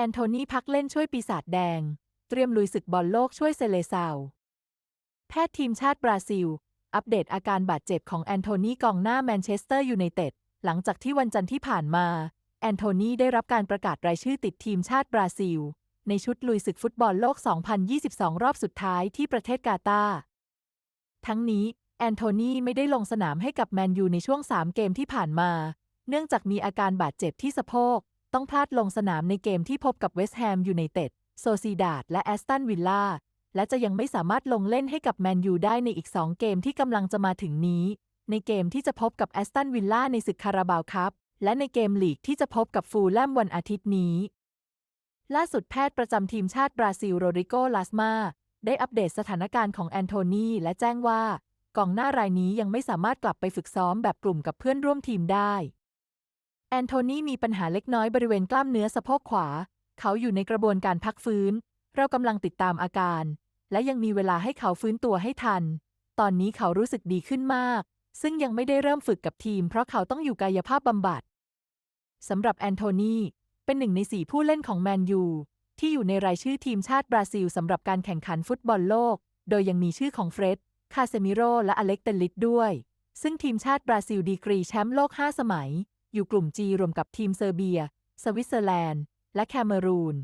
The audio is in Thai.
อนโทนีพักเล่นช่วยปีศาจแดง เตรียมลุยศึกบอลโลกช่วยเซเลซาวแพทย์ทีมชาติบราซิล อัปเดตอาการบาดเจ็บของแอนโทนีกองหน้าแมนเชสเตอร์ยูไนเต็ดหลังจากที่วันจันทร์ที่ผ่านมา แอนโทนีได้รับการประกาศรายชื่อติดทีมชาติบราซิล ในชุดลุยศึกฟุตบอลโลก 2022 รอบสุดท้ายที่ประเทศกาตาร์ทั้งนี้แอนโทนีไม่ได้ลงสนามให้กับแมนยูในช่วง 3 เกมที่ผ่านมา เนื่องจากมีอาการบาดเจ็บที่สะโพก ต้องพลาดลงสนามในเกมที่พบกับเวสต์แฮมยูไนเต็ด โซซีดาดและแอสตันวิลล่า และจะยังไม่สามารถลงเล่นให้กับแมนยูได้ในอีก 2 เกมที่กำลังจะมาถึงนี้ ในเกมที่จะพบกับแอสตันวิลล่าในศึกคาราบาวคัพและในเกมลีกที่จะพบกับฟูลแลมวันอาทิตย์นี้ ล่าสุดแพทย์ประจำทีมชาติบราซิลโรริโกลาสมาได้อัปเดตสถานการณ์ของแอนโทนีและแจ้งว่ากองหน้ารายนี้ยังไม่สามารถกลับไปฝึกซ้อมแบบกลุ่มกับเพื่อนร่วมทีมได้ แอนโทนีมีปัญหาเล็กน้อยบริเวณกล้ามเนื้อสะโพกขวา เขาอยู่ในกระบวนการพักฟื้น เรากำลังติดตามอาการ และยังมีเวลาให้เขาฟื้นตัวให้ทัน ตอนนี้เขารู้สึกดีขึ้นมาก ซึ่งยังไม่ได้เริ่มฝึกกับทีม เพราะเขาต้องอยู่กายภาพบำบัดสำหรับแอนโทนีเป็นหนึ่งในสี่ผู้เล่นของแมนยูที่อยู่ในรายชื่อทีมชาติบราซิลสำหรับการแข่งขันฟุตบอลโลก โดยยังมีชื่อของเฟร็ด คาเซมิโร และอเล็กเตลิสด้วย ซึ่งทีมชาติบราซิลดีกรีแชมป์โลก 5 สมัย อยู่กลุ่ม G รวมกับทีมเซอร์เบีย สวิตเซอร์แลนด์ และแคเมรูน